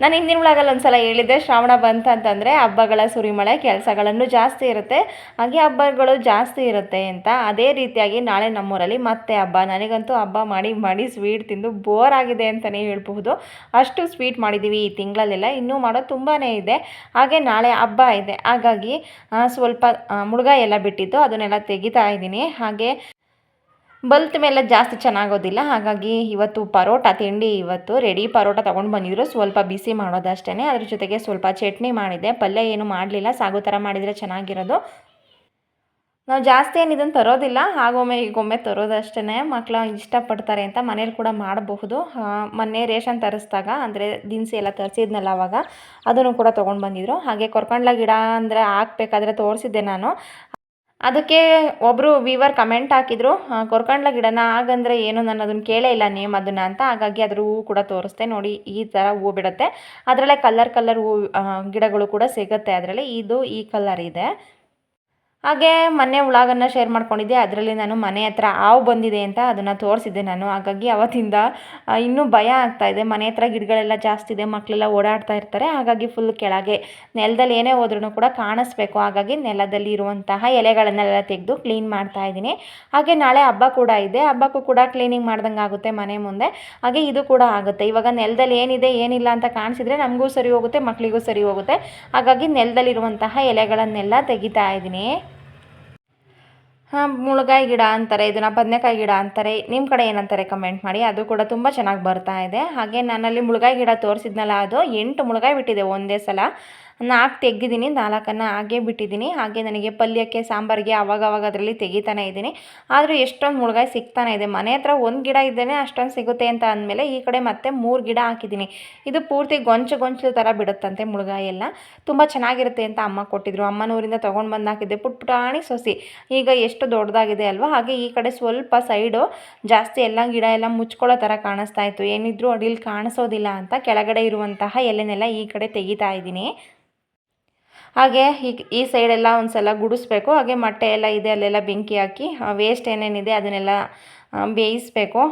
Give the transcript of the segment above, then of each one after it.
ನಾನು ಹಿಂದಿನ ಒಳಗಲ್ಲಿ ಒಂದು ಸಲ ಹೇಳಿದ್ದೆ, ಶ್ರಾವಣ ಬಂತಂತಂದರೆ ಹಬ್ಬಗಳ ಸುರಿಮಳೆ ಕೆಲಸಗಳನ್ನು ಜಾಸ್ತಿ ಇರುತ್ತೆ. ಹಾಗೆ ಹಬ್ಬಗಳು ಜಾಸ್ತಿ ಇರುತ್ತೆ ಅಂತ. ಅದೇ ರೀತಿಯಾಗಿ ನಾಳೆ ನಮ್ಮೂರಲ್ಲಿ ಮತ್ತೆ ಹಬ್ಬ. ನನಗಂತೂ ಹಬ್ಬ ಮಾಡಿ ಮಾಡಿ ಸ್ವೀಟ್ ತಿಂದು ಬೋರ್ ಆಗಿದೆ ಅಂತಲೇ ಹೇಳ್ಬಹುದು. ಅಷ್ಟು ಸ್ವೀಟ್ ಮಾಡಿದ್ದೀವಿ ಈ ತಿಂಗಳಲ್ಲೆಲ್ಲ. ಇನ್ನೂ ಮಾಡೋದು ತುಂಬಾ ಇದೆ. ಹಾಗೆ ನಾಳೆ ಹಬ್ಬ ಇದೆ. ಹಾಗಾಗಿ ಸ್ವಲ್ಪ ಮುಳುಗ ಎಲ್ಲ ಬಿಟ್ಟಿದ್ದು ಅದನ್ನೆಲ್ಲ ತೆಗಿತಾ ಇದ್ದೀನಿ. ಹಾಗೆ ಬಲ್ತ್ ಮೇಲೆ ಜಾಸ್ತಿ ಚೆನ್ನಾಗೋದಿಲ್ಲ. ಹಾಗಾಗಿ ಇವತ್ತು ಪರೋಟ ತಿಂಡಿ ಇವತ್ತು ರೆಡಿ ಪರೋಟ ತೊಗೊಂಡು ಬಂದಿದ್ರು. ಸ್ವಲ್ಪ ಬಿಸಿ ಮಾಡೋದಷ್ಟೇ ಅದ್ರ ಜೊತೆಗೆ ಸ್ವಲ್ಪ ಚಟ್ನಿ ಮಾಡಿದೆ. ಪಲ್ಯ ಏನು ಮಾಡಲಿಲ್ಲ. ಸಾಗು ಥರ ಮಾಡಿದರೆ ಚೆನ್ನಾಗಿರೋದು. ನಾವು ಜಾಸ್ತಿ ಏನು ಇದನ್ನು ತರೋದಿಲ್ಲ. ಹಾಗೊಮ್ಮೆ ಈಗೊಮ್ಮೆ ತರೋದಷ್ಟೇ ಮಕ್ಕಳು ಇಷ್ಟಪಡ್ತಾರೆ ಅಂತ ಮನೇಲಿ ಕೂಡ ಮಾಡಬಹುದು. ಮೊನ್ನೆ ರೇಷನ್ ತರಿಸಿದಾಗ, ಅಂದರೆ ದಿನಸಿ ಎಲ್ಲ ತರಿಸಿದ್ನಲ್ಲ ಅವಾಗ, ಅದನ್ನು ಕೂಡ ತೊಗೊಂಡು ಬಂದಿದ್ರು. ಹಾಗೆ ಕೊರ್ಕಂಡ್ಲ ಗಿಡ ಅಂದರೆ ಹಾಕ್ಬೇಕಾದ್ರೆ ತೋರಿಸಿದ್ದೆ ನಾನು. ಅದಕ್ಕೆ ಒಬ್ಬರು ವೀವರ್ ಕಮೆಂಟ್ ಹಾಕಿದ್ರು ಕೊರ್ಕಂಡ್ಲ ಗಿಡನ ಹಾಗಂದ್ರೆ ಏನು? ನಾನು ಅದನ್ನು ಕೇಳೇ ಇಲ್ಲ ನೇಮ್ ಅದನ್ನು ಅಂತ. ಹಾಗಾಗಿ ಅದ್ರ ಹೂವು ಕೂಡ ತೋರಿಸ್ದೆ. ನೋಡಿ, ಈ ಥರ ಹೂವು ಬಿಡುತ್ತೆ. ಅದರಲ್ಲೇ ಕಲರ್ ಕಲರ್ ಹೂವು ಗಿಡಗಳು ಕೂಡ ಸಿಗುತ್ತೆ ಅದರಲ್ಲಿ. ಇದು ಈ ಕಲರ್ ಇದೆ. ಹಾಗೆ ಮೊನ್ನೆ ವ್ಲಾಗನ್ನು ಶೇರ್ ಮಾಡ್ಕೊಂಡಿದ್ದೆ. ಅದರಲ್ಲಿ ನಾನು ಮನೆ ಹತ್ರ ಹಾವು ಬಂದಿದೆ ಅಂತ ಅದನ್ನು ತೋರಿಸಿದ್ದೆ ನಾನು. ಹಾಗಾಗಿ ಅವತ್ತಿಂದ ಇನ್ನೂ ಭಯ ಆಗ್ತಾ ಇದೆ. ಮನೆ ಹತ್ರ ಗಿಡಗಳೆಲ್ಲ ಜಾಸ್ತಿ ಇದೆ ಮಕ್ಕಳೆಲ್ಲ ಓಡಾಡ್ತಾ ಇರ್ತಾರೆ. ಹಾಗಾಗಿ ಫುಲ್ ಕೆಳಗೆ ನೆಲದಲ್ಲಿ ಏನೇ ಹೋದ್ರೂ ಕೂಡ ಕಾಣಿಸ್ಬೇಕು. ಹಾಗಾಗಿ ನೆಲದಲ್ಲಿ ಇರುವಂತಹ ಎಲೆಗಳನ್ನೆಲ್ಲ ತೆಗೆದು ಕ್ಲೀನ್ ಮಾಡ್ತಾ ಇದ್ದೀನಿ. ಹಾಗೆ ನಾಳೆ ಹಬ್ಬ ಕೂಡ ಇದೆ. ಹಬ್ಬಕ್ಕೂ ಕೂಡ ಕ್ಲೀನಿಂಗ್ ಮಾಡ್ದಂಗೆ ಆಗುತ್ತೆ ಮನೆ ಮುಂದೆ. ಹಾಗೆ ಇದು ಕೂಡ ಆಗುತ್ತೆ. ಇವಾಗ ನೆಲದಲ್ಲಿ ಏನಿದೆ, ಏನಿಲ್ಲ ಅಂತ ಕಾಣಿಸಿದ್ರೆ ನಮಗೂ ಸರಿ ಹೋಗುತ್ತೆ ಮಕ್ಕಳಿಗೂ ಸರಿ ಹೋಗುತ್ತೆ. ಹಾಗಾಗಿ ನೆಲದಲ್ಲಿರುವಂತಹ ಎಲೆಗಳನ್ನೆಲ್ಲ ತೆಗಿತಾ ಇದ್ದೀನಿ. ಹಾಂ, ಮುಳುಗಾಯಿ ಗಿಡ ಅಂತಾರೆ, ಇದನ್ನು ಬದನೆಕಾಯಿ ಗಿಡ ಅಂತಾರೆ ನಿಮ್ಮ ಕಡೆ ಏನಂತಾರೆ ಕಮೆಂಟ್ ಮಾಡಿ, ಅದು ಕೂಡ ತುಂಬ ಚೆನ್ನಾಗಿ ಬರ್ತಾ ಇದೆ. ಹಾಗೆ ನಾನಲ್ಲಿ ಮುಳುಗಾಯಿ ಗಿಡ ತೋರಿಸಿದ್ನಲ್ಲ, ಅದು ಎಂಟು ಮುಳುಗಾಯಿ ಬಿಟ್ಟಿದೆ ಒಂದೇ ಸಲ. ನಾಲ್ಕು ತೆಗ್ದಿದ್ದೀನಿ, ನಾಲ್ಕನ್ನು ಹಾಗೆ ಬಿಟ್ಟಿದ್ದೀನಿ. ಹಾಗೆ ನನಗೆ ಪಲ್ಯಕ್ಕೆ, ಸಾಂಬಾರಿಗೆ ಆವಾಗ ಅವಾಗ ಅದರಲ್ಲಿ ತೆಗಿತಾನೆ ಇದ್ದೀನಿ. ಆದರೂ ಎಷ್ಟೊಂದು ಮುಳುಗಾಯಿ ಸಿಗ್ತಾನೆ ಇದೆ. ಮನೆ ಹತ್ರ ಒಂದು ಗಿಡ ಇದ್ದೇನೆ ಅಷ್ಟೊಂದು ಸಿಗುತ್ತೆ ಅಂತ ಅಂದಮೇಲೆ ಈ ಕಡೆ ಮತ್ತೆ ಮೂರು ಗಿಡ ಹಾಕಿದ್ದೀನಿ. ಇದು ಪೂರ್ತಿ ಗೊಂಚು ಗೊಂಚಲು ಥರ ಬಿಡುತ್ತಂತೆ ಮುಳುಗಾಯಿ ಎಲ್ಲ. ತುಂಬ ಚೆನ್ನಾಗಿರುತ್ತೆ ಅಂತ ಅಮ್ಮ ಕೊಟ್ಟಿದ್ರು. ಅಮ್ಮನೂರಿಂದ ತೊಗೊಂಡು ಬಂದು ಹಾಕಿದ್ದೆ. ಪುಟ್ ಪುಟಾಣಿ ಸೊಸಿ. ಈಗ ಎಷ್ಟು ದೊಡ್ಡದಾಗಿದೆ ಅಲ್ವಾ? ಹಾಗೆ ಈ ಕಡೆ ಸ್ವಲ್ಪ ಸೈಡು ಜಾಸ್ತಿ ಎಲ್ಲ ಗಿಡ ಎಲ್ಲ ಮುಚ್ಕೊಳ್ಳೋ ಥರ ಕಾಣಿಸ್ತಾ ಇತ್ತು. ಏನಿದ್ರು ಅಡಿಲಿ ಕಾಣಿಸೋದಿಲ್ಲ ಅಂತ ಕೆಳಗಡೆ ಇರುವಂತಹ ಎಲೆನೆಲ್ಲ ಈ ಕಡೆ ತೆಗಿತಾ ಇದ್ದೀನಿ. ಹಾಗೆ ಈ ಈ ಸೈಡೆಲ್ಲ ಒಂದು ಸಲ ಗುಡಿಸ್ಬೇಕು. ಹಾಗೆ ಮೊಟ್ಟೆ ಎಲ್ಲ ಇದೆ, ಅಲ್ಲೆಲ್ಲ ಬೆಂಕಿ ಹಾಕಿ ವೇಸ್ಟ್ ಏನೇನಿದೆ ಅದನ್ನೆಲ್ಲ ಬೇಯಿಸ್ಬೇಕು.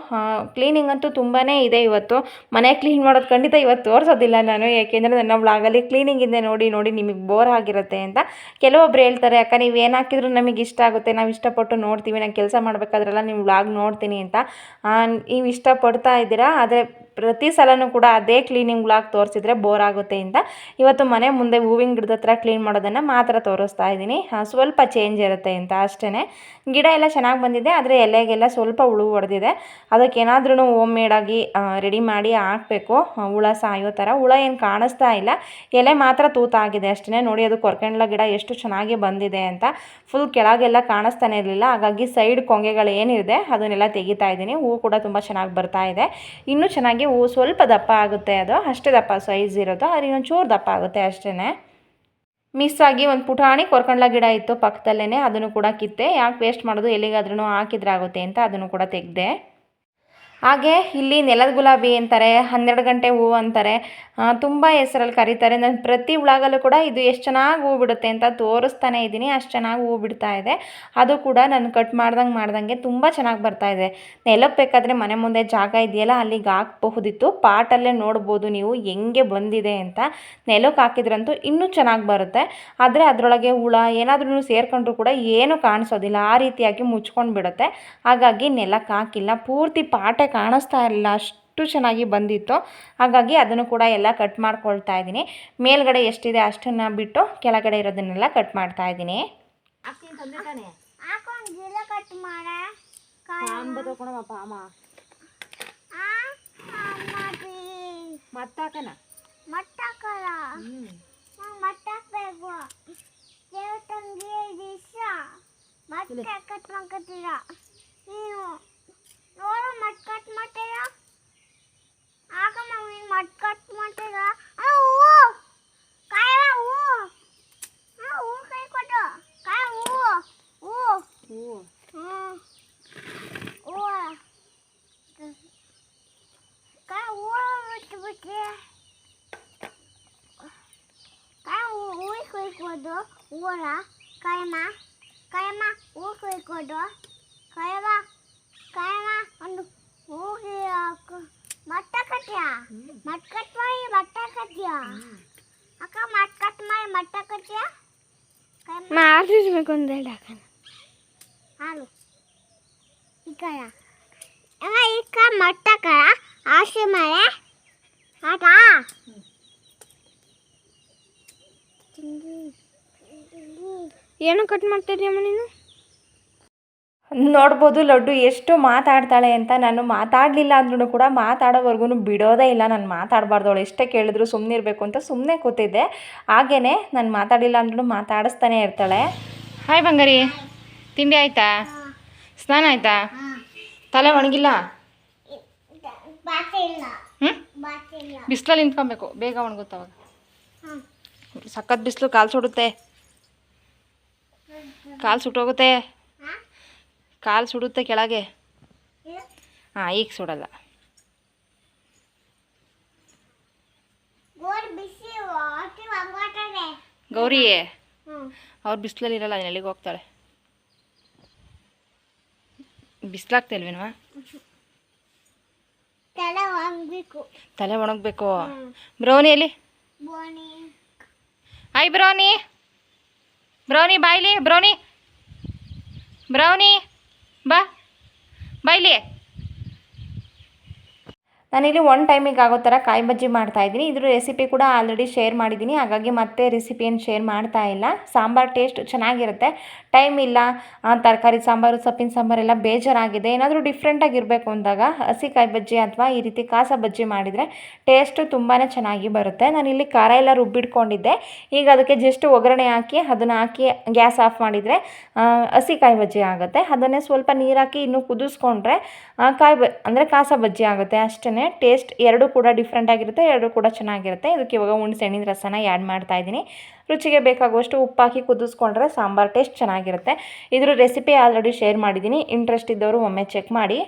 ಕ್ಲೀನಿಂಗ್ ಅಂತೂ ತುಂಬಾ ಇದೆ ಇವತ್ತು. ಮನೆ ಕ್ಲೀನ್ ಮಾಡೋದು ಖಂಡಿತ ಇವತ್ತು ತೋರಿಸೋದಿಲ್ಲ ನಾನು ಏಕೆಂದರೆ ನನ್ನ ಬ್ಲಾಗಲ್ಲಿ ಕ್ಲೀನಿಂಗ್ ಇದೆ ನೋಡಿ ನೋಡಿ ನಿಮಗೆ ಬೋರ್ ಆಗಿರುತ್ತೆ ಅಂತ ಕೆಲವೊಬ್ರು ಹೇಳ್ತಾರೆ, ಅಕ್ಕ, ನೀವು ಏನು ಹಾಕಿದ್ರು ನಮಗೆ ಇಷ್ಟ ಆಗುತ್ತೆ, ನಾವು ಇಷ್ಟಪಟ್ಟು ನೋಡ್ತೀವಿ ನಾನು ಕೆಲಸ ಮಾಡಬೇಕಾದ್ರೆಲ್ಲ ನಿಮ್ಮ ಬ್ಲಾಗ್ ನೋಡ್ತೀನಿ ಅಂತ. ನೀವು ಇಷ್ಟಪಡ್ತಾ ಇದ್ದೀರಾ, ಆದರೆ ಪ್ರತಿ ಸಲನೂ ಕೂಡ ಅದೇ ಕ್ಲೀನಿಂಗ್ ಬ್ಲಾಗ್ ತೋರಿಸಿದ್ರೆ ಬೋರ್ ಆಗುತ್ತೆ ಅಂತ. ಇವತ್ತು ಮನೆ ಮುಂದೆ ಹೂವಿನ ಗಿಡದ ಹತ್ರ ಕ್ಲೀನ್ ಮಾಡೋದನ್ನು ಮಾತ್ರ ತೋರಿಸ್ತಾ ಇದ್ದೀನಿ. ಸ್ವಲ್ಪ ಚೇಂಜ್ ಇರುತ್ತೆ ಅಂತ ಅಷ್ಟೇ ಗಿಡ ಎಲ್ಲ ಚೆನ್ನಾಗಿ ಬಂದಿದೆ, ಆದರೆ ಎಲೆಗೆಲ್ಲ ಸ್ವಲ್ಪ ಹುಳು ಹೊಡೆದಿದೆ ಅದಕ್ಕೇನಾದ್ರೂ ಹೋಮ್ ಮೇಡಾಗಿ ರೆಡಿ ಮಾಡಿ ಹಾಕಬೇಕು. ಹುಳ ಸಾಯೋ ಥರ ಹುಳ ಏನು ಕಾಣಿಸ್ತಾ ಇಲ್ಲ. ಎಲೆ ಮಾತ್ರ ತೂತಾಗಿದೆ ಅಷ್ಟೇ ನೋಡಿ, ಅದು ಕೊರ್ಕೆಂಡ್ಲ ಗಿಡ ಎಷ್ಟು ಚೆನ್ನಾಗಿ ಬಂದಿದೆ ಅಂತ. ಫುಲ್ ಕೆಳಗೆಲ್ಲ ಕಾಣಿಸ್ತಾನೆ ಇರಲಿಲ್ಲ. ಹಾಗಾಗಿ ಸೈಡ್ ಕೊಂಗೆಗಳು ಏನಿದೆ ಅದನ್ನೆಲ್ಲ ತೆಗಿತಾ ಇದ್ದೀನಿ. ಹೂವು ಕೂಡ ತುಂಬ ಚೆನ್ನಾಗಿ ಬರ್ತಾ ಇದೆ. ಇನ್ನೂ ಚೆನ್ನಾಗಿ ಹೂವು ಸ್ವಲ್ಪ ದಪ್ಪ ಆಗುತ್ತೆ ಅದು, ಅಷ್ಟೇ ದಪ್ಪ ಸೈಜ್ ಇರೋದು, ಆದರೆ ಇನ್ನೊಂದು ದಪ್ಪ ಆಗುತ್ತೆ ಅಷ್ಟೇ ಮಿಸ್ ಆಗಿ ಒಂದು ಪುಟಾಣಿ ಕೊರ್ಕಂಡ್ಲ ಗಿಡ ಇತ್ತು ಪಕ್ಕದಲ್ಲೇ ಅದನ್ನು ಕೂಡ ಕಿತ್ತೆ. ಯಾಕೆ ವೇಸ್ಟ್ ಮಾಡೋದು ಎಲ್ಲಿಗಾದ್ರೂ ಹಾಕಿದ್ರಾಗುತ್ತೆ ಅಂತ ಅದನ್ನು ಕೂಡ ತೆಗೆದೆ. ಹಾಗೆ ಇಲ್ಲಿ ನೆಲದ ಗುಲಾಬಿ ಅಂತಾರೆ, ಹನ್ನೆರಡು ಗಂಟೆ ಹೂವು ಅಂತಾರೆ. ತುಂಬ ಹೆಸರಲ್ಲಿ ಕರೀತಾರೆ. ನಾನು ಪ್ರತಿ ಉಳಾಗಲ್ಲೂ ಕೂಡ ಇದು ಎಷ್ಟು ಚೆನ್ನಾಗಿ ಹೂ ಬಿಡುತ್ತೆ ಅಂತ ತೋರಿಸ್ತಾನೆ ಇದ್ದೀನಿ. ಅಷ್ಟು ಚೆನ್ನಾಗಿ ಹೂ ಬಿಡ್ತಾ ಇದೆ. ಅದು ಕೂಡ ನಾನು ಕಟ್ ಮಾಡ್ದಂಗೆ ಮಾಡ್ದಂಗೆ ತುಂಬ ಚೆನ್ನಾಗಿ ಬರ್ತಾ ಇದೆ. ನೆಲಕ್ಕೆ ಬೇಕಾದರೆ ಮನೆ ಮುಂದೆ ಜಾಗ ಇದೆಯಲ್ಲ, ಅಲ್ಲಿಗೆ ಹಾಕಬಹುದಿತ್ತು. ಪಾಟಲ್ಲೇ ನೋಡ್ಬೋದು ನೀವು ಹೆಂಗೆ ಬಂದಿದೆ ಅಂತ. ನೆಲಕ್ಕೆ ಹಾಕಿದ್ರಂತೂ ಇನ್ನೂ ಚೆನ್ನಾಗಿ ಬರುತ್ತೆ. ಆದರೆ ಅದರೊಳಗೆ ಹುಳ ಏನಾದ್ರೂ ಸೇರ್ಕೊಂಡ್ರೂ ಕೂಡ ಏನೂ ಕಾಣಿಸೋದಿಲ್ಲ. ಆ ರೀತಿಯಾಗಿ ಮುಚ್ಕೊಂಡು ಬಿಡುತ್ತೆ ಹಾಗಾಗಿ ನೆಲಕ್ಕೆ ಹಾಕಿಲ್ಲ. ಪೂರ್ತಿ ಪಾಟೆ ಕಾಣಿಸ್ತಾ ಇರಲಿಲ್ಲ ಅಷ್ಟು ಚೆನ್ನಾಗಿ ಬಂದಿತ್ತು. ಹಾಗಾಗಿ ಅದನ್ನು ಕೂಡ ಎಲ್ಲ ಕಟ್ ಮಾಡ್ಕೊಳ್ತಾ ಇದ್ದೀನಿ. ಮೇಲ್ಗಡೆ ಎಷ್ಟಿದೆ ಅಷ್ಟನ್ನು ಬಿಟ್ಟು ಕೆಳಗಡೆ ಇರೋದನ್ನೆಲ್ಲ ಕಟ್ ಮಾಡ್ತಾ ಇದ್ದೀನಿ. ಮತ್ತೆ ಕಟ್ ಮಾಡ್ಕೊತೀರಾ? ಮಾಡ್ತೀರ ಆಗ ಮಮ್ಮಿ ಮಟ್ ಕಟ್ ಮಾಡ್ತೀರ? ಆ ಹೂವು ಕಾಯ ಹೂವು ಆ ಹೂವು ಕೈ ಕೊಟ್ಟು ಕಾಯ ಹೂವು ಹೂವು ಹೂವು ಹ್ಞೂ ಹೂವು ಕಾಯಿ ಹೂವು ಬಿಟ್ಬಿಟ್ರೆ ಕಾಯಿ ಹೂವು ಕುಯ್ಕೋದು ಹೂವನ ಕಾಯಮ್ಮ. ಕಾಯಮ್ಮ ಹೂವು ಕುಯ್ಕೋದು ಕಾಯಮ್ಮ ಕಾಯಮ್ಮ ಒಂದು ಹೂಗಿ ಮಟ್ಟ ಕಟ್ಟ್ಯಾ ಮಟ್ಟ ಕಟ್ ಮಾಡಿ ಮಟ್ಟ ಕಟ್ಟ್ಯಾ ಅಕ್ಕ ಮಟ್ಟ ಕಟ್ ಮಾಡಿ ಮಟ್ಟ ಕಟ್ಟ್ಯಾ ಕಾಯಮ್ಮ ಮಾಡಿಸ್ಬೇಕು ಒಂದು ಎರಡು ಹಾಕೋಣ ಹಾಲು ಇಕ್ಕಳ ಅಮ್ಮ ಇಕ್ಕ ಮಟ್ಟಕ ಆಸೆ ಮಳೆ ಆಟ ಏನು ಕಟ್ ಮಾಡ್ತಿದ್ಯಮ್ಮ ನೀನು ನೋಡ್ಬೋದು ಲಡ್ಡು ಎಷ್ಟು ಮಾತಾಡ್ತಾಳೆ ಅಂತ. ನಾನು ಮಾತಾಡಲಿಲ್ಲ ಅಂದ್ರೂ ಕೂಡ ಮಾತಾಡೋವರೆಗೂ ಬಿಡೋದೇ ಇಲ್ಲ. ನಾನು ಮಾತಾಡಬಾರ್ದು. ಅವಳು ಎಷ್ಟೇ ಕೇಳಿದ್ರು ಸುಮ್ಮನೆ ಇರಬೇಕು ಅಂತ ಸುಮ್ಮನೆ ಕೂತಿದ್ದೆ. ಹಾಗೇ ನಾನು ಮಾತಾಡಿಲ್ಲ ಅಂದ್ರೂ ಮಾತಾಡಿಸ್ತಾನೆ ಇರ್ತಾಳೆ. ಹಾಯ್ ಬಂಗಾರಿ. ತಿಂಡಿ ಆಯ್ತಾ? ಸ್ನಾನ ಆಯ್ತಾ? ತಲೆ ಒಣಗಿಲ್ಲ? ಹ್ಞೂ ಬಿಸಿಲಲ್ಲಿ ನಿಂತ್ಕೊಬೇಕು. ಬೇಗ ಒಣಗುತ್ತವಾಗ ಸಖತ್ ಬಿಸಿಲು ಕಾಲು ಸುಡುತ್ತೆ. ಕಾಲು ಸುಟ್ಟೋಗುತ್ತೆ. ಕಾಲು ಸುಡುತ್ತೆ ಕೆಳಗೆ? ಹಾಂ ಈಗ ಸುಡಲ್ಲ. ಗೌರಿ ಅವ್ರು ಬಿಸಿಲಲ್ಲಿ ಇರಲ್ಲ ಎಲ್ಲಿಗೆ ಹೋಗ್ತಾಳೆ? ಬಿಸಿಲಾಗ್ತಿಲ್ವೇನವ ತಲೆ ಒಣಗ್ಬೇಕು. ತಲೆ ಒಣಗಬೇಕು. ಬ್ರೌನಿಯಲ್ಲಿ ಬೋನಿ ಹಾಯ್ ಬ್ರೌನಿ. ಬ್ರೌನಿ ಬಾಯ್ಲಿ ಬ್ರೌನಿ. ಬ್ರೌನಿ. ಬಾ. ಬಾಯ್ಲಿ ನಾನಿಲ್ಲಿ ಒನ್ ಟೈಮಿಗೆ ಆಗೋ ಥರ ಕಾಯಿ ಬಜ್ಜಿ ಮಾಡ್ತಾ ಇದ್ದೀನಿ. ಇದ್ರ ರೆಸಿಪಿ ಕೂಡ ಆಲ್ರೆಡಿ ಶೇರ್ ಮಾಡಿದ್ದೀನಿ. ಹಾಗಾಗಿ ಮತ್ತೆ ರೆಸಿಪಿಯನ್ನು ಶೇರ್ ಮಾಡ್ತಾ ಇಲ್ಲ. ಸಾಂಬಾರು ಟೇಸ್ಟ್ ಚೆನ್ನಾಗಿರುತ್ತೆ. ಟೈಮ್ ಇಲ್ಲ. ತರಕಾರಿ ಸಾಂಬಾರು, ಸೊಪ್ಪಿನ ಸಾಂಬಾರೆಲ್ಲ ಬೇಜಾರಾಗಿದೆ. ಏನಾದರೂ ಡಿಫ್ರೆಂಟಾಗಿರಬೇಕು ಅಂದಾಗ ಹಸಿ ಕಾಯಿ ಬಜ್ಜಿ ಅಥವಾ ಈ ರೀತಿ ಕಾಸ ಬಜ್ಜಿ ಮಾಡಿದರೆ ಟೇಸ್ಟು ತುಂಬಾ ಚೆನ್ನಾಗಿ ಬರುತ್ತೆ. ನಾನು ಇಲ್ಲಿ ಖಾರ ಎಲ್ಲ ರುಬ್ಬಿಟ್ಕೊಂಡಿದ್ದೆ. ಈಗ ಅದಕ್ಕೆ ಜಸ್ಟ್ ಒಗ್ಗರಣೆ ಹಾಕಿ ಅದನ್ನು ಹಾಕಿ ಗ್ಯಾಸ್ ಆಫ್ ಮಾಡಿದರೆ ಹಸಿ ಕಾಯಿ ಬಜ್ಜಿ ಆಗುತ್ತೆ. ಅದನ್ನೇ ಸ್ವಲ್ಪ ನೀರು ಹಾಕಿ ಇನ್ನೂ ಕುದಿಸ್ಕೊಂಡ್ರೆ ಕಾಯಿ ಬ, ಅಂದರೆ ಕಾಸ ಬಜ್ಜಿ ಆಗುತ್ತೆ. ಅಷ್ಟೇ ಟೇಸ್ಟ್ ಎರಡೂ ಕೂಡ ಡಿಫ್ರೆಂಟಾಗಿರುತ್ತೆ ಎರಡೂ ಕೂಡ ಚೆನ್ನಾಗಿರುತ್ತೆ. ಇದಕ್ಕೆ ಇವಾಗ ಹುಣಸೆ ಹಣ್ಣಿನ ರಸನ ಆ್ಯಡ್ ಮಾಡ್ತಾ ಇದ್ದೀನಿ. ರುಚಿಗೆ ಬೇಕಾಗುವಷ್ಟು ಉಪ್ಪಾಕಿ ಕುದಿಸ್ಕೊಂಡ್ರೆ ಸಾಂಬಾರು ಟೇಸ್ಟ್ ಚೆನ್ನಾಗಿರುತ್ತೆ. ಇದ್ರ ರೆಸಿಪಿ ಆಲ್ರೆಡಿ ಶೇರ್ ಮಾಡಿದ್ದೀನಿ. ಇಂಟ್ರೆಸ್ಟ್ ಇದ್ದವರು ಒಮ್ಮೆ ಚೆಕ್ ಮಾಡಿ.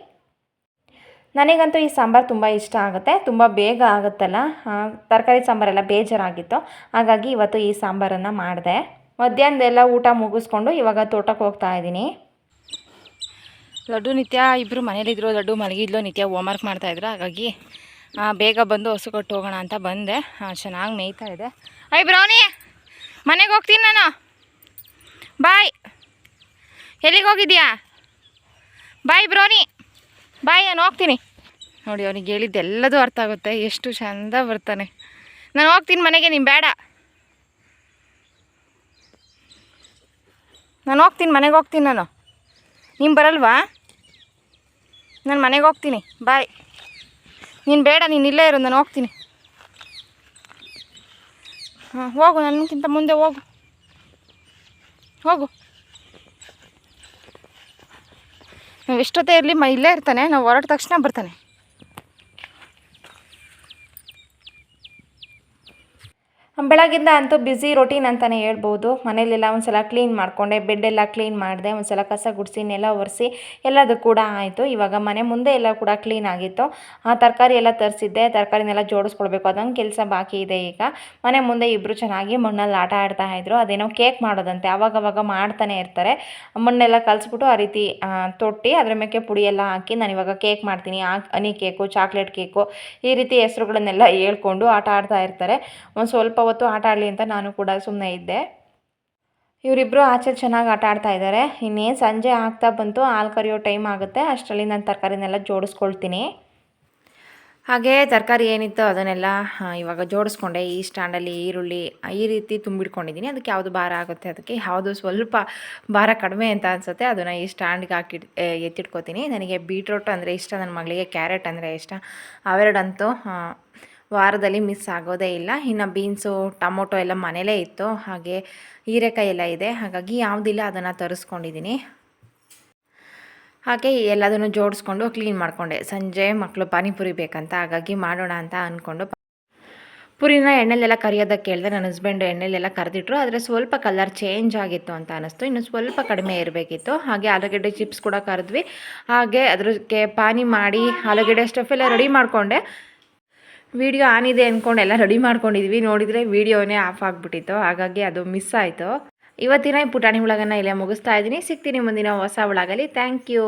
ನನಗಂತೂ ಈ ಸಾಂಬಾರು ತುಂಬ ಇಷ್ಟ ಆಗುತ್ತೆ. ತುಂಬ ಬೇಗ ಆಗುತ್ತಲ್ಲ? ತರಕಾರಿ ಸಾಂಬಾರೆಲ್ಲ ಬೇಜಾರಾಗಿತ್ತು. ಹಾಗಾಗಿ ಇವತ್ತು ಈ ಸಾಂಬಾರನ್ನು ಮಾಡಿದೆ. ಮಧ್ಯಾಹ್ನದೆಲ್ಲ ಊಟ ಮುಗಿಸ್ಕೊಂಡು ಇವಾಗ ತೋಟಕ್ಕೆ ಹೋಗ್ತಾ ಇದ್ದೀನಿ. ಲಡ್ಡು ನಿತ್ಯ ಇಬ್ಬರು ಮನೇಲಿದ್ರು, ಲಡ್ಡು ಮಲಗಿದ್ಲು, ನಿತ್ಯ ಹೋಮ್ವರ್ಕ್ ಮಾಡ್ತಾಯಿದ್ರು ಹಾಗಾಗಿ ಬೇಗ ಬಂದು ಹಸು ಕೊಟ್ಟು ಹೋಗೋಣ ಅಂತ ಬಂದೆ. ಚೆನ್ನಾಗಿ ಮೇಯ್ತಾ ಇದೆ. ಐ ಬ್ರೌನಿ ಮನೆಗೆ ಹೋಗ್ತೀನಿ ನಾನು. ಬಾಯ್. ಎಲ್ಲಿಗೆ ಹೋಗಿದ್ಯಾ? ಬಾಯ್ ಬ್ರೋನಿ. ಬಾಯ್, ನಾನು ಹೋಗ್ತೀನಿ. ನೋಡಿ, ಅವನಿಗೆ ಹೇಳಿದ್ದೆಲ್ಲದೂ ಅರ್ಥ ಆಗುತ್ತೆ. ಎಷ್ಟು ಚಂದ ಬರ್ತಾನೆ. ನಾನು ಹೋಗ್ತೀನಿ ಮನೆಗೆ, ನೀನು ಬೇಡ. ನಾನು ಹೋಗ್ತೀನಿ, ಮನೆಗೆ ಹೋಗ್ತೀನಿ ನಾನು. ನೀನು ಬರಲ್ವಾ? ನಾನು ಮನೆಗೆ ಹೋಗ್ತೀನಿ. ಬಾಯ್. ನೀನು ಬೇಡ, ನೀನು ಇಲ್ಲೇ ಇರು, ನಾನು ಹೋಗ್ತೀನಿ. ಹಾಂ, ಹೋಗು, ನನಗಿಂತ ಮುಂದೆ ಹೋಗು. ಹೋಗು. ನಾವು ಎಷ್ಟೊತ್ತೇ ಇರಲಿ, ಮ ಇಲ್ಲೇ ಇರ್ತಾನೆ, ನಾವು ಹೊರಟ ತಕ್ಷಣ ಬರ್ತಾನೆ. ಬೆಳಗಿಂದ ಅಂತೂ ಬ್ಯುಸಿ ರೊಟೀನ್ ಅಂತಲೇ ಹೇಳ್ಬೋದು. ಮನೇಲೆಲ್ಲ ಒಂದು ಸಲ ಕ್ಲೀನ್ ಮಾಡಿಕೊಂಡೆ ಬೆಡ್ಡೆಲ್ಲ ಕ್ಲೀನ್ ಮಾಡಿದೆ ಒಂದು ಸಲ ಕಸ ಗುಡಿಸಿ, ನೆಲ ಒರೆಸಿ, ಎಲ್ಲದು ಕೂಡ ಆಯಿತು. ಇವಾಗ ಮನೆ ಮುಂದೆ ಎಲ್ಲ ಕೂಡ ಕ್ಲೀನ್ ಆಗಿತ್ತು. ಆ ತರಕಾರಿ ಎಲ್ಲ ತರಿಸಿದ್ದೆ, ತರಕಾರಿನೆಲ್ಲ ಜೋಡಿಸ್ಕೊಳ್ಬೇಕು. ಅದೊಂದು ಕೆಲಸ ಬಾಕಿ ಇದೆ ಈಗ. ಮನೆ ಮುಂದೆ ಇಬ್ಬರು ಚೆನ್ನಾಗಿ ಮಣ್ಣಲ್ಲಿ ಆಟ ಆಡ್ತಾ ಇದ್ರು. ಅದೇನೋ ಕೇಕ್ ಮಾಡೋದಂತೆ. ಅವಾಗವಾಗ ಮಾಡ್ತಾನೆ ಇರ್ತಾರೆ. ಮಣ್ಣೆಲ್ಲ ಕಲಿಸ್ಬಿಟ್ಟು ಆ ರೀತಿ ತೊಟ್ಟಿ, ಅದ್ರ ಮೇಲೆ ಪುಡಿ ಎಲ್ಲ ಹಾಕಿ ನಾನು ಇವಾಗ ಕೇಕ್ ಮಾಡ್ತೀನಿ. ಆ, ಹನಿ ಕೇಕು ಚಾಕ್ಲೇಟ್ ಕೇಕು ಈ ರೀತಿ ಹೆಸರುಗಳನ್ನೆಲ್ಲ ಹೇಳ್ಕೊಂಡು ಆಟ ಆಡ್ತಾ ಇರ್ತಾರೆ. ಒಂದು ಸ್ವಲ್ಪ ಹೊತ್ತು ಆಟ ಆಡಲಿ ಅಂತ ನಾನು ಕೂಡ ಸುಮ್ಮನೆ ಇದ್ದೆ. ಇವರಿಬ್ಬರು ಆಚೆ ಚೆನ್ನಾಗಿ ಆಟ ಆಡ್ತಾ ಇದ್ದಾರೆ ಇನ್ನೇನು ಸಂಜೆ ಆಗ್ತಾ ಬಂತು. ಹಾಲು ಕರಿಯೋ ಟೈಮ್ ಆಗುತ್ತೆ. ಅಷ್ಟರಲ್ಲಿ ನಾನು ತರಕಾರಿನೆಲ್ಲ ಜೋಡಿಸ್ಕೊಳ್ತೀನಿ. ಹಾಗೆ ತರಕಾರಿ ಏನಿತ್ತು ಅದನ್ನೆಲ್ಲ ಇವಾಗ ಜೋಡಿಸ್ಕೊಂಡೆ. ಈ ಸ್ಟ್ಯಾಂಡಲ್ಲಿ ಈರುಳ್ಳಿ, ಈ ರೀತಿ ತುಂಬಿಟ್ಕೊಂಡಿದ್ದೀನಿ ಅದಕ್ಕೆ ಯಾವುದು ಭಾರ ಆಗುತ್ತೆ? ಅದಕ್ಕೆ ಯಾವುದು ಸ್ವಲ್ಪ ಭಾರ ಕಡಿಮೆ ಅಂತ ಅನಿಸುತ್ತೆ. ಅದನ್ನು ಈ ಸ್ಟ್ಯಾಂಡ್ಗೆ ಹಾಕಿ ಎತ್ತಿಟ್ಕೋತೀನಿ. ನನಗೆ ಬೀಟ್ರೋಟ್ ಅಂದರೆ ಇಷ್ಟ. ನನ್ನ ಮಗಳಿಗೆ ಕ್ಯಾರೆಟ್ ಅಂದರೆ ಇಷ್ಟ. ಅವೆರಡಂತೂ ವಾರದಲ್ಲಿ ಮಿಸ್ ಆಗೋದೇ ಇಲ್ಲ. ಇನ್ನು ಬೀನ್ಸು, ಟೊಮೊಟೊ ಎಲ್ಲ ಮನೇಲೇ ಇತ್ತು. ಹಾಗೆ ಹೀರೆಕಾಯಿ ಎಲ್ಲ ಇದೆ. ಹಾಗಾಗಿ ಯಾವುದಿಲ್ಲ ಅದನ್ನು ತರಿಸ್ಕೊಂಡಿದ್ದೀನಿ ಹಾಗೆ ಎಲ್ಲದನ್ನು ಜೋಡಿಸ್ಕೊಂಡು ಕ್ಲೀನ್ ಮಾಡಿಕೊಂಡೆ. ಸಂಜೆ ಮಕ್ಕಳು ಪಾನಿಪುರಿ ಬೇಕಂತ. ಹಾಗಾಗಿ ಮಾಡೋಣ ಅಂತ ಅಂದ್ಕೊಂಡು ಪುರಿನ ಎಣ್ಣೆಲೆಲ್ಲ ಕರಿಯೋದಕ್ಕೆ ಕೇಳಿದೆ ನನ್ನ ಹಸ್ಬೆಂಡ್ ಎಣ್ಣೆಲೆಲ್ಲ ಕರೆದಿಟ್ರು. ಆದರೆ ಸ್ವಲ್ಪ ಕಲರ್ ಚೇಂಜ್ ಆಗಿತ್ತು ಅಂತ ಅನ್ನಿಸ್ತು ಇನ್ನು ಸ್ವಲ್ಪ ಕಡಿಮೆ ಇರಬೇಕಿತ್ತು. ಹಾಗೆ ಆಲೂಗಡ್ಡೆ ಚಿಪ್ಸ್ ಕೂಡ ಕರೆದ್ವಿ. ಹಾಗೆ ಅದಕ್ಕೆ ಪಾನಿ ಮಾಡಿ ಆಲೂಗಡ್ಡೆ ಸ್ಟಫ್ ಎಲ್ಲ ರೆಡಿ ಮಾಡಿಕೊಂಡೆ. ವಿಡಿಯೋ ಆನ್ ಇದೆ ಅಂದ್ಕೊಂಡು ಎಲ್ಲ ರೆಡಿ ಮಾಡ್ಕೊಂಡಿದ್ವಿ. ನೋಡಿದರೆ ವಿಡಿಯೋನೇ ಆಫ್ ಆಗಿಬಿಟ್ಟಿತ್ತು. ಹಾಗಾಗಿ ಅದು ಮಿಸ್ ಆಯಿತು. ಇವತ್ತಿನ ಈ ಪುಟಾಣಿ ಒಳಗನ್ನ ಇಲ್ಲೇ ಮುಗಿಸ್ತಾ ಇದ್ದೀನಿ. ಸಿಗ್ತೀನಿ ಮುಂದಿನ ಹೊಸ ಒಳಗಲಿ ಥ್ಯಾಂಕ್ ಯು